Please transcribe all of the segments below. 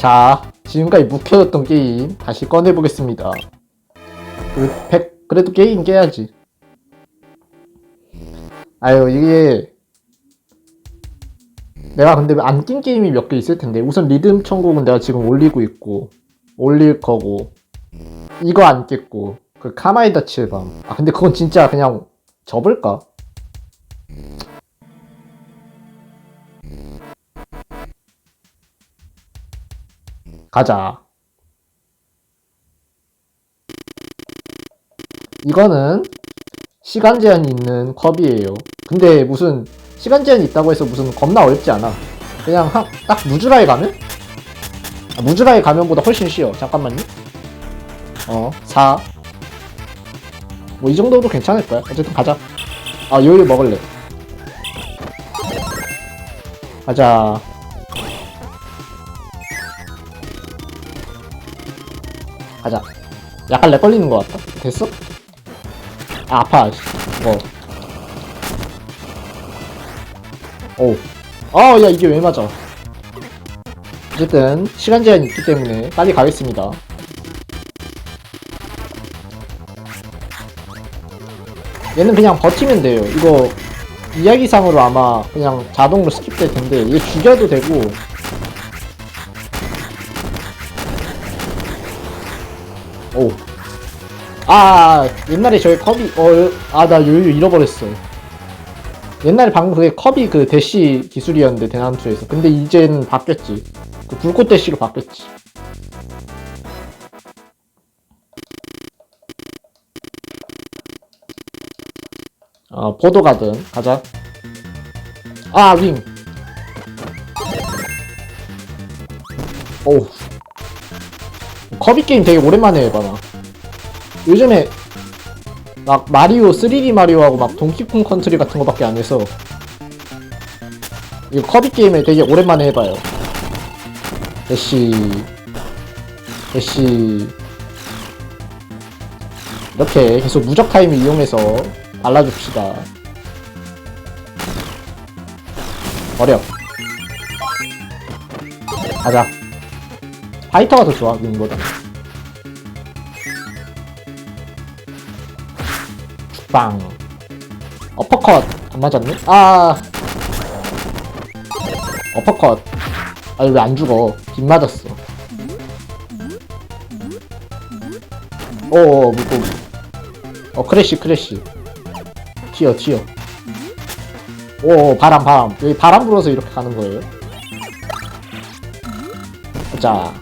자, 지금까지 묵혀뒀던 게임 다시 꺼내보겠습니다. 그, 백, 그래도 게임 깨야지. 아유, 이게, 내가 근데 안 낀 게임이 몇 개 있을 텐데. 우선 리듬 천국은 내가 지금 올리고 있고, 올릴 거고, 이거 안 깼고, 그 카마이다 칠밤. 아, 근데 그건 진짜 그냥 접을까? 가자. 이거는 시간 제한이 있는 컵이에요. 근데 무슨 시간 제한이 있다고 해서 무슨 겁나 어렵지 않아. 그냥 한, 딱 무즈라에 가면? 아, 무즈라에 가면보다 훨씬 쉬워. 잠깐만요. 어, 4. 뭐 이 정도도 괜찮을 거야. 어쨌든 가자. 아, 요요 먹을래. 가자. 가자. 약간 렉 걸리는 것 같다. 됐어? 아, 아파. 씨. 뭐. 오. 아, 야, 이게 왜 맞아. 어쨌든, 시간 제한이 있기 때문에 빨리 가겠습니다. 얘는 그냥 버티면 돼요. 이거, 이야기상으로 아마 그냥 자동으로 스킵될 텐데, 얘 죽여도 되고, 오. 아, 옛날에 저희 컵이, 어, 아, 나 요요 잃어버렸어. 옛날에 방금 그게 컵이 그 대시 기술이었는데, 대난투에서. 근데 이제는 바뀌었지. 그 불꽃 대시로 바뀌었지. 어, 포도 가든, 가자. 아, 윙. 오우. 커비 게임 되게 오랜만에 해봐 나. 요즘에 막 마리오 3D 마리오하고 막 동키콩 컨트리 같은 거밖에 안 해서 이거 커비 게임을 되게 오랜만에 해봐요. 대시 대시 이렇게 계속 무적 타임을 이용해서 발라줍시다. 버려. 가자. 파이터가 더 좋아, 윙보다. 빵. 어퍼컷. 안 맞았네? 아. 어퍼컷. 아니, 왜 안 죽어? 빗 맞았어. 어어, 물고기. 어, 크래쉬, 크래쉬. 튀어, 튀어. 오, 바람, 바람. 여기 바람 불어서 이렇게 가는 거예요. 자.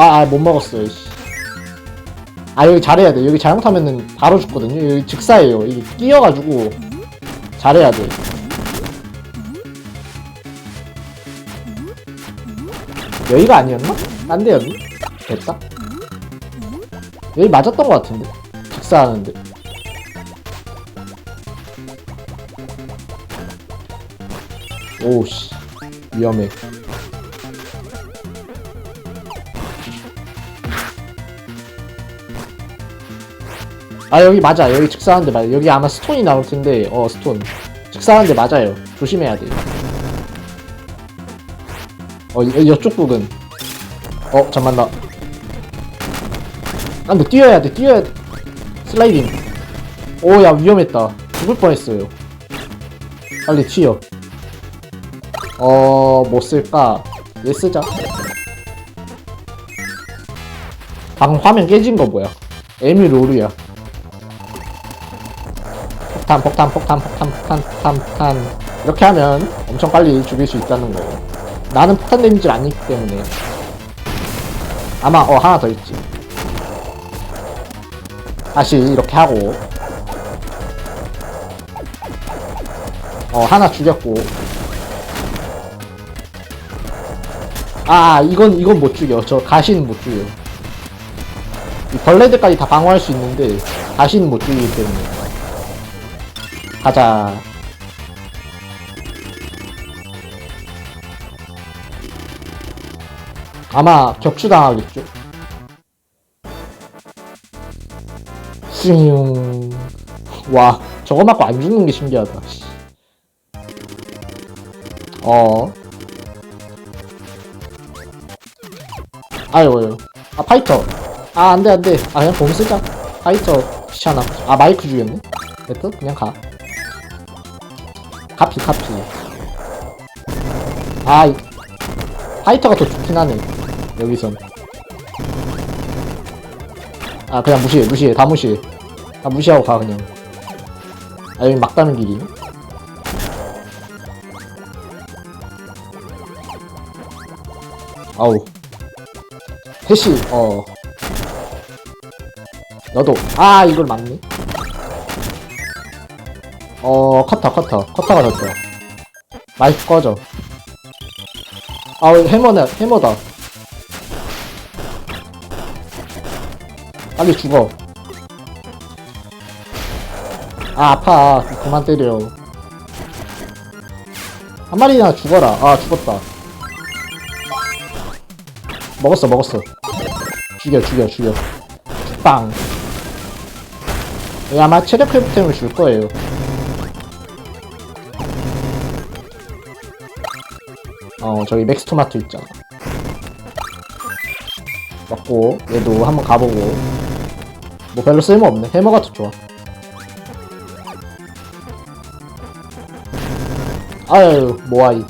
아, 아, 못 먹었어요, 씨. 아, 여기 잘해야 돼. 여기 잘못하면은 바로 죽거든요. 여기 즉사예요. 이게 끼어가지고 잘해야 돼. 여기가 아니었나? 딴 데였나? 됐다. 여기 맞았던 것 같은데. 직사하는데. 오우씨. 위험해. 아 여기 맞아 여기 즉사하는데 맞아 여기 아마 스톤이 나올 텐데 어 스톤 즉사하는데 맞아요 조심해야 돼. 어 이, 이쪽 부분 어 잠만 나. 아 뛰어야 돼 뛰어야 돼 슬라이딩. 오 야 위험했다 죽을 뻔했어요. 빨리 튀어. 어 뭐 쓸까? 얘 쓰자. 방금 화면 깨진 거 뭐야? 에미 로르야. 폭탄, 폭탄, 폭탄, 폭탄, 폭탄, 폭탄, 폭탄. 이렇게 하면 엄청 빨리 죽일 수 있다는 거예요. 나는 폭탄 데미지를 안 입기 때문에. 아마, 어, 하나 더 있지. 다시 이렇게 하고. 어, 하나 죽였고. 아, 이건, 이건 못 죽여. 저 가시는 못 죽여. 이 벌레들까지 다 방어할 수 있는데, 가시는 못 죽이기 때문에. 가자. 아마 격추당하겠죠. 슝. 와, 저거 맞고 안 죽는 게 신기하다. 씨. 어. 아유, 아유. 아, 파이터. 아, 안 돼, 안 돼. 아, 그냥 bomb 쓰자. 파이터. 귀찮아. 아, 마이크 주겠네? 됐어? 그냥 가. 카피, 카피. 아, 이- 파이터가 더 좋긴 하네. 여기선. 아, 그냥 무시해, 무시해. 다 무시해. 다 무시하고 가, 그냥. 아, 여기 막다는 길이. 아우. 해시, 어. 너도. 아, 이걸 맞네. 어, 커터, 커터. 커터가 더 좋아. 마이크 꺼져. 아우, 해머네, 해머다. 빨리 죽어. 아, 아파. 그만 때려. 한 마리나 죽어라. 아, 죽었다. 먹었어, 먹었어. 죽여, 죽여, 죽여. 빵. 얘 아마 체력 회복템을 줄 거예요. 어, 저기 맥스토마토 있잖아. 먹고, 얘도 한번 가보고. 뭐 별로 쓸모없네. 해머가 더 좋아. 아유, 모아이.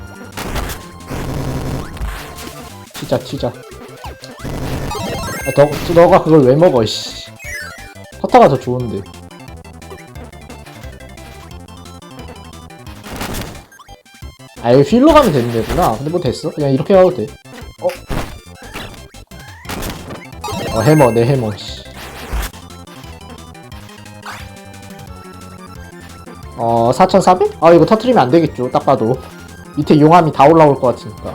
튀자, 튀자. 아, 너, 너가 그걸 왜 먹어, 씨. 커터가 더 좋은데. 아, 여기 휠로 가면 되는 데구나. 근데 뭐 됐어? 그냥 이렇게 가도 돼. 어? 어, 해머, 내 해머, 씨. 어, 4,400? 아, 이거 터트리면 안 되겠죠. 딱 봐도. 밑에 용암이 다 올라올 것 같으니까.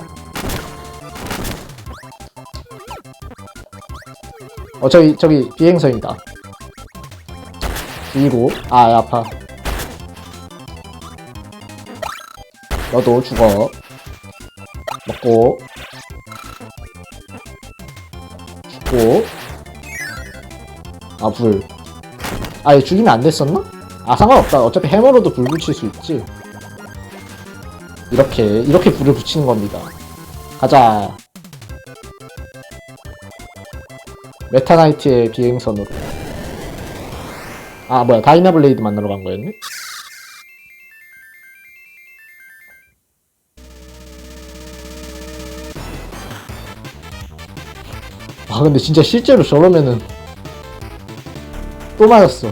어, 저기, 저기, 비행선이다. 죽이고, 아, 야, 아파. 너도 죽어. 먹고. 죽고. 아, 불. 아, 얘 죽이면 안 됐었나? 아, 상관없다. 어차피 해머로도 불 붙일 수 있지. 이렇게, 이렇게 불을 붙이는 겁니다. 가자. 메타나이트의 비행선으로. 아, 뭐야. 다이나블레이드 만나러 간 거였네? 근데 진짜 실제로 저러면은 또 맞았어.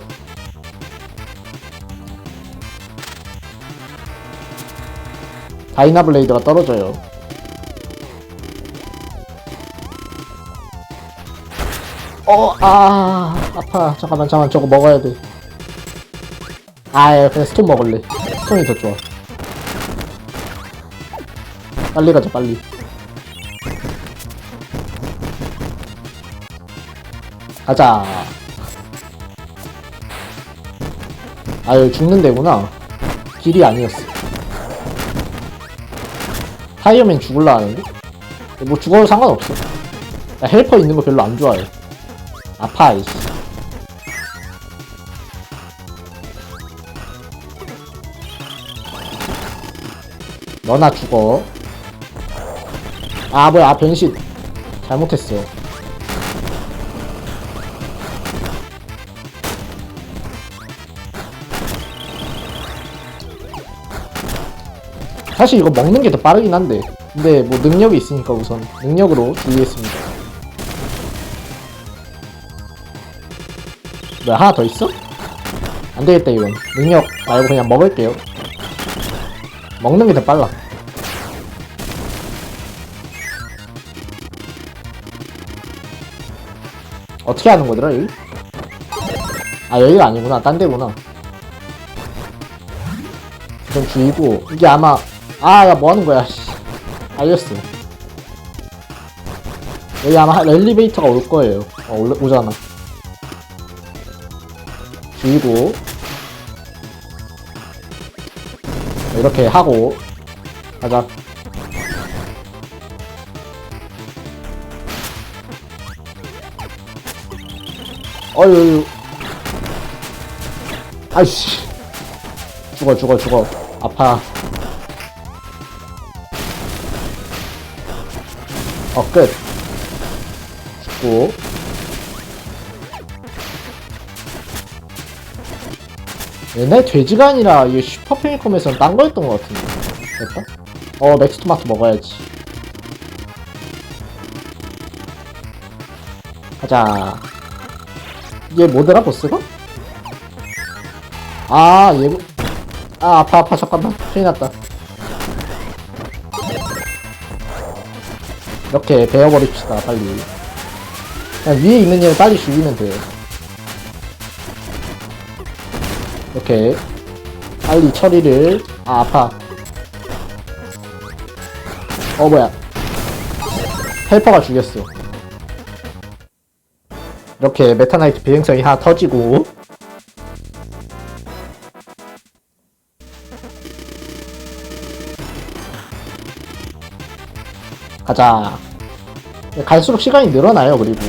다이나 블레이드가 떨어져요. 어, 아, 아파. 잠깐만, 잠깐만, 저거 먹어야 돼. 아, 예, 그냥 스톤 먹을래. 스톤이 더 좋아. 빨리 가자, 빨리. 가자. 아, 여기 죽는 데구나. 길이 아니었어. 타이어맨 죽을라 하는데? 뭐 죽어도 상관없어. 나 헬퍼 있는 거 별로 안 좋아해. 아파, 이씨. 너나 죽어. 아, 뭐야, 아, 변신. 잘못했어. 사실 이거 먹는 게 더 빠르긴 한데. 근데 뭐 능력이 있으니까 우선 능력으로 주의했습니다. 뭐야, 하나 더 있어? 안 되겠다, 이건. 능력 말고 그냥 먹을게요. 먹는 게 더 빨라. 어떻게 하는 거더라, 여기? 아, 여기가 아니구나. 딴 데구나. 좀 줄이고, 이게 아마, 아, 야, 뭐 하는 거야, 씨. 알렸어. 여기 아마 엘리베이터가 올 거예요. 어, 올, 오잖아. 줄이고, 이렇게 하고, 가자. 어유, 아이씨. 죽어, 죽어, 죽어. 아파. 어, 끝. 됐고. 옛날 돼지가 아니라 이 슈퍼 페미컴에서는 딴 거였던 것 같은데. 됐다? 어 맥스 토마토 먹어야지. 가자. 얘 뭐더라 보스가? 아 얘... 아 아파 아파. 잠깐만. 큰일 났다 이렇게 베어버립시다 빨리. 그냥 위에 있는 얘를 빨리 죽이면 돼요 이렇게 빨리 처리를. 아 아파. 어 뭐야. 헬퍼가 죽였어. 이렇게 메타나이트 비행성이 하나 터지고 가자. 갈수록 시간이 늘어나요 그리고.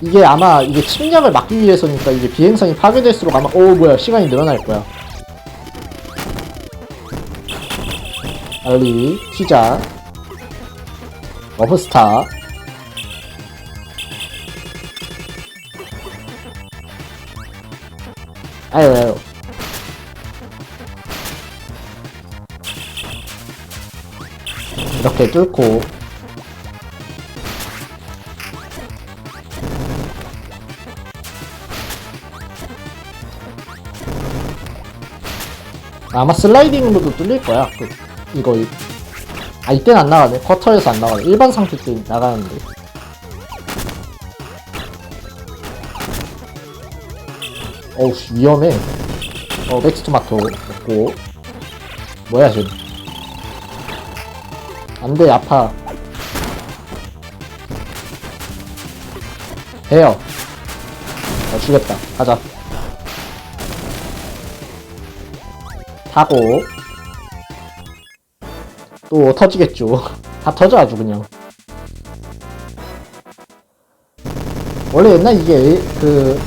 이게 아마 이게 침략을 막기 위해서니까 이게 비행선이 파괴될수록 아마 오 뭐야 시간이 늘어날 거야. 빨리 시작. 러브스타. 아유 아유 이렇게 뚫고 아마 슬라이딩으로도 뚫릴 거야. 그, 이거, 이- 아, 이때는 안 나가네. 쿼터에서 안 나가네. 일반 상태 때 나가는데. 어우, 씨, 위험해. 어, 맥스 토마토 먹고. 뭐야, 쟤. 안 돼, 아파. 돼요. 어, 죽였다. 가자. 타고 또 터지겠죠 다 터져 아주 그냥 원래 옛날 이게 애- 그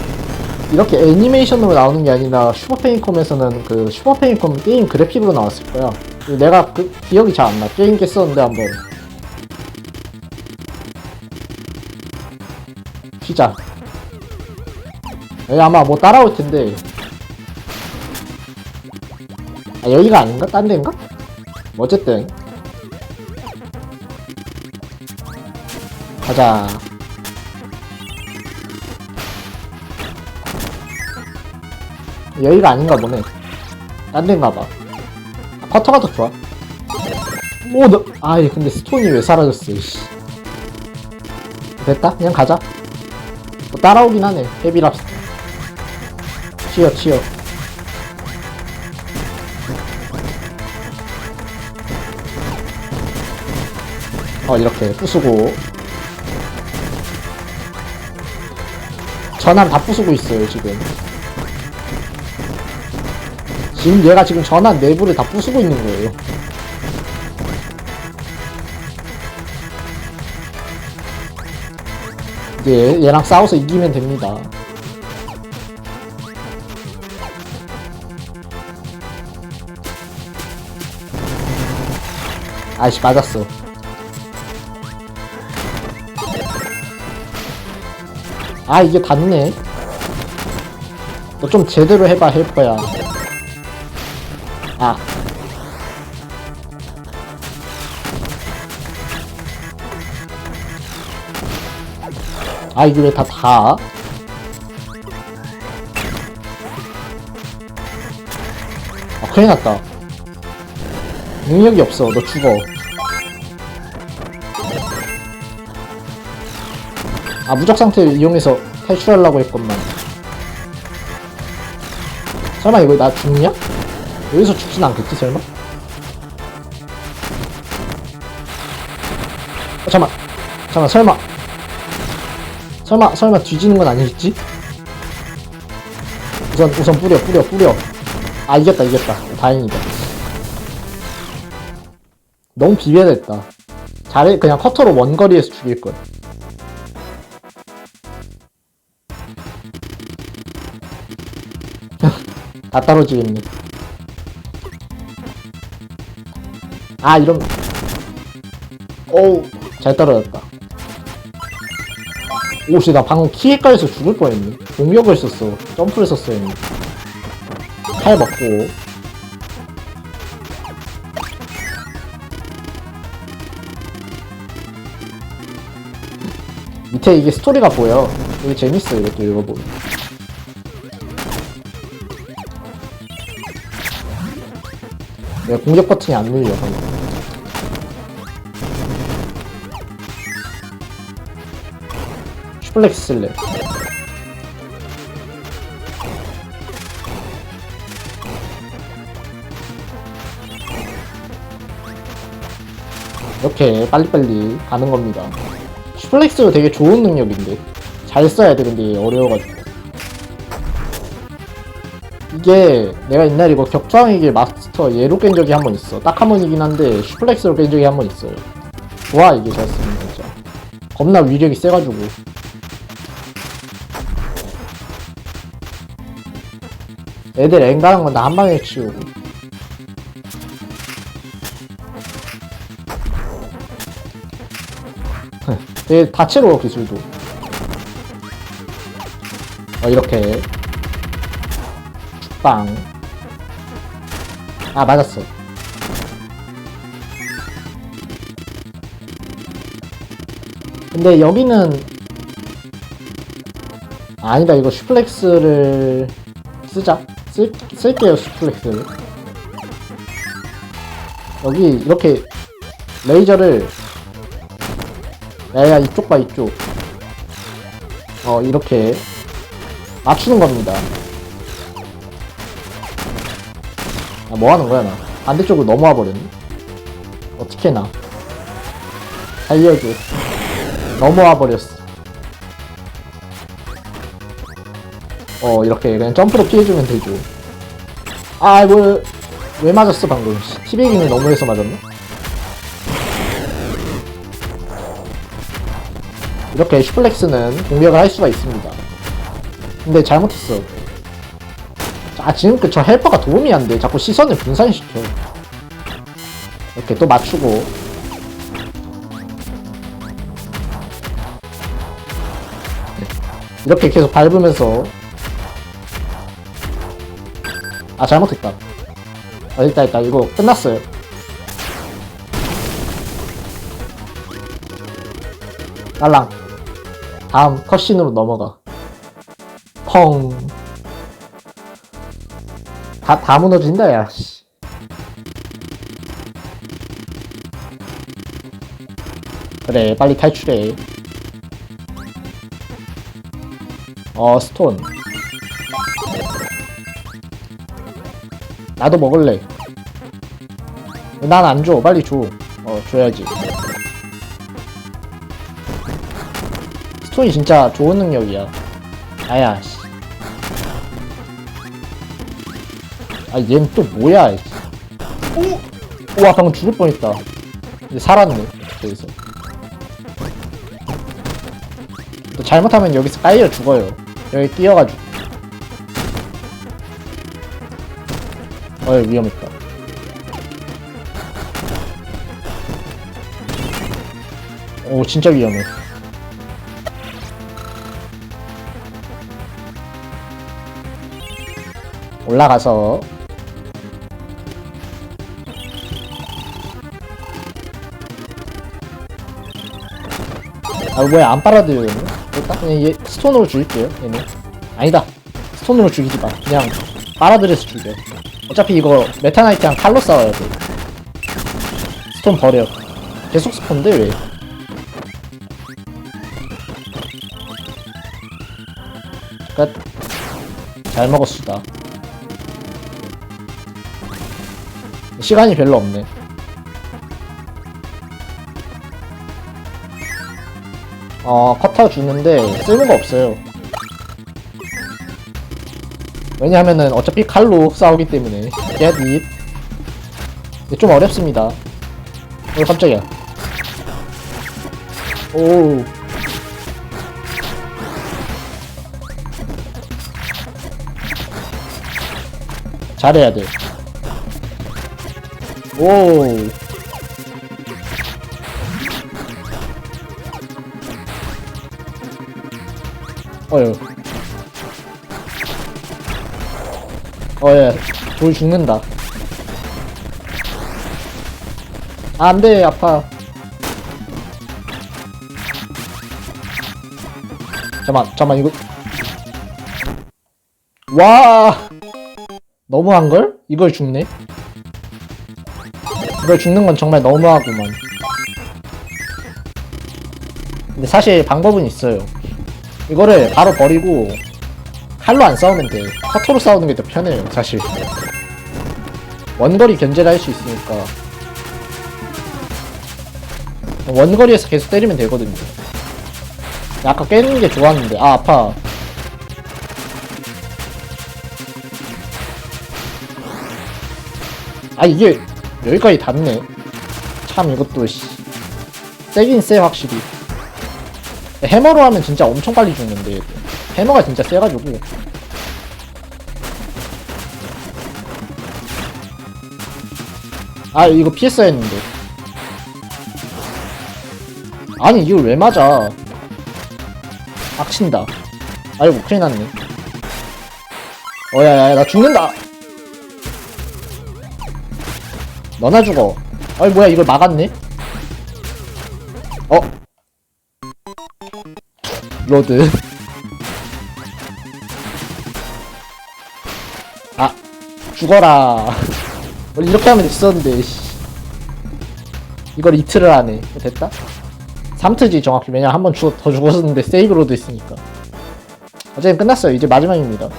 이렇게 애니메이션으로 나오는 게 아니라 슈퍼페인컴에서는 그 슈퍼페인컴 게임 그래픽으로 나왔을 거야 내가 그 기억이 잘 안 나. 게임기 썼는데 한번. 시작 여기 아마 뭐 따라올 텐데. 아, 여기가 아닌가? 딴 데인가? 뭐 어쨌든. 가자. 여기가 아닌가 보네. 딴 데인가 봐 아, 커터가 더 좋아 오, 너, 아이, 근데 스톤이 왜 사라졌어, 이씨. 됐다? 그냥 가자. 뭐 따라오긴 하네, 헤비랍스터. 치여, 치여. 어 이렇게 부수고 전환 다 부수고 있어요 지금 지금 얘가 지금 전환 내부를 다 부수고 있는 거예요. 이제 얘랑 싸워서 이기면 됩니다. 아이씨 맞았어. 아 이게 닿네. 너 좀 제대로 해봐 헬퍼야 아, 이게 왜 다 다? 아, 큰일 났다. 능력이 없어. 너 죽어. 아, 무적 상태를 이용해서 탈출하려고 했건만. 설마 이거 나 죽냐? 여기서 죽진 않겠지, 설마? 어, 잠만. 잠만, 설마. 설마, 설마 뒤지는 건 아니겠지? 우선, 우선 뿌려, 뿌려, 뿌려. 아, 이겼다, 이겼다. 다행이다. 너무 비벼냈다. 잘해, 그냥 커터로 원거리에서 죽일걸. 다 떨어지겠네. 아, 이런. 오우, 잘 떨어졌다. 오, 씨, 나 방금 키에까에서 죽을 뻔했네. 공격을 썼어. 점프를 썼어, 했네. 칼 먹고. 밑에 이게 스토리가 보여. 되게 재밌어, 이것도 읽어보면. 내가 공격 버튼이 안 눌려, 방금. 플렉스 쓸래. 이렇게 빨리빨리 가는 겁니다. 슈플렉스도 되게 좋은 능력인데. 잘 써야 돼 근데 어려워가지고. 이게 내가 옛날에 이거 격투왕이길 마스터 얘로 깬 적이 한 번 있어. 딱 한 번이긴 한데 슈플렉스로 깬 적이 한 번 있어요. 좋아 이게 잘 쓰면 진짜 겁나 위력이 세가지고 애들 앵가는 건나 한 방에 치우고. 되게 다채로워 기술도. 어 이렇게. 빵. 아 맞았어. 근데 여기는 아, 아니다. 이거 슈플렉스를 쓰자 쓸, 쓸게요 슈플렉스를. 여기 이렇게 레이저를 야야 이쪽 봐 이쪽. 어 이렇게 맞추는 겁니다. 아, 뭐 하는 거야 나? 반대쪽으로 넘어와 버렸네. 어떻게 나? 살려줘. 넘어와 버렸어 어 이렇게 그냥 점프로 피해주면 되죠 아이고 왜 맞았어 방금 티베깅이 너무해서 맞았나? 이렇게 슈플렉스는 공격을 할 수가 있습니다. 근데 잘못했어. 아 지금 그 저 헬퍼가 도움이 안 돼. 자꾸 시선을 분산시켜. 이렇게 또 맞추고. 이렇게 계속 밟으면서 아 잘못했다. 아 일단 일단 이거 끝났어요. 딸랑. 다음 컷신으로 넘어가. 펑. 다, 다 무너진다, 야, 씨. 그래, 빨리 탈출해. 어, 스톤. 나도 먹을래. 난 안 줘. 빨리 줘. 어, 줘야지. 스톤이 진짜 좋은 능력이야. 아야, 씨. 아, 얘는 또 뭐야, 씨. 오! 우와, 방금 죽을 뻔했다. 근데 살았네, 여기서. 또 잘못하면 여기서 깔려 죽어요. 여기 뛰어가지고. 어이, 위험했다. 오, 진짜 위험해. 올라가서 아 뭐야 안 빨아들여요? 일단 그냥 얘 스톤으로 죽일게요 얘는 아니다 스톤으로 죽이지 마 그냥 빨아들여서 죽여 어차피 이거 메타나이트랑 칼로 싸워야 돼 스톤 버려 계속 스폰데 왜 끝. 잘 먹었수다. 시간이 별로 없네. 어, 커터 주는데 쓸모가 없어요. 왜냐하면은 어차피 칼로 싸우기 때문에. get it. 좀 어렵습니다. 오, 깜짝이야. 오. 잘해야 돼. 오. 어휴. 어예, 돌 죽는다. 아, 안 돼, 아파. 잠만, 잠만, 이거. 와! 너무한걸? 이걸 죽네? 이걸 죽는 건 정말 너무하구만. 근데 사실 방법은 있어요. 이거를 바로 버리고 칼로 안 싸우면 돼. 카토로 싸우는 게 더 편해요, 사실. 원거리 견제를 할 수 있으니까. 원거리에서 계속 때리면 되거든요. 아까 깨는 게 좋았는데, 아, 아파. 아, 이게 여기까지 닿네. 참, 이것도, 씨. 세긴 세, 확실히. 해머로 하면 진짜 엄청 빨리 죽는데 얘도. 해머가 진짜 세가지고. 아 이거 피했어야 했는데. 아니 이걸 왜 맞아? 악친다. 아이고 큰일 났네. 어야야야 나 죽는다! 너나 죽어. 아이 뭐야 이걸 막았네? 어? 로드 죽어라. 원래 이렇게 하면 됐었는데 씨. 이걸 이틀을 하네 됐다? 3트지 정확히. 왜냐 한 번 더 죽었었는데 세이브 로드 있으니까. 어쨌든 끝났어요. 이제 마지막입니다.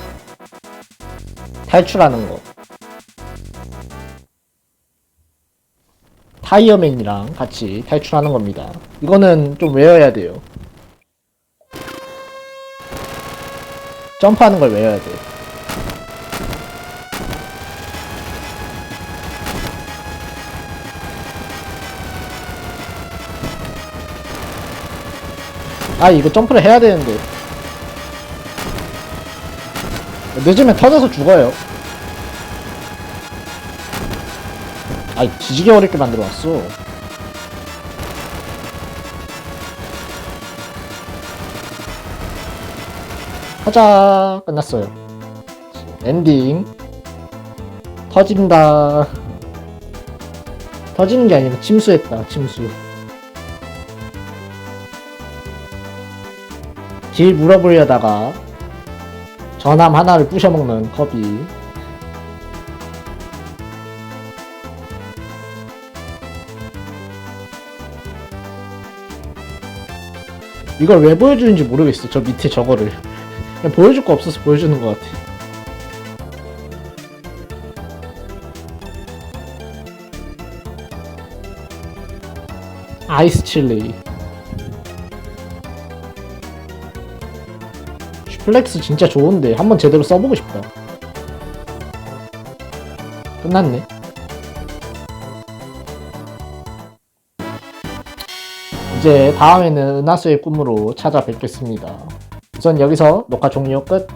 탈출하는 거. 타이어맨이랑 같이 탈출하는 겁니다. 이거는 좀 외워야 돼요. 점프하는 걸 외워야 돼. 아, 이거 점프를 해야 되는데. 늦으면 터져서 죽어요. 아이, 지지게 어렵게 만들어 놨어. 가자 끝났어요 엔딩 터진다 터지는 게 아니라 침수했다 침수 길 물어보려다가 전함 하나를 부셔먹는 커비 이걸 왜 보여주는지 모르겠어 저 밑에 저거를 그냥 보여줄 거 없어서 보여주는 것 같아. 아이스 칠리. 플렉스 진짜 좋은데 한번 제대로 써보고 싶다. 끝났네. 이제 다음에는 은하수의 꿈으로 찾아뵙겠습니다. 우선 여기서 녹화 종료 끝.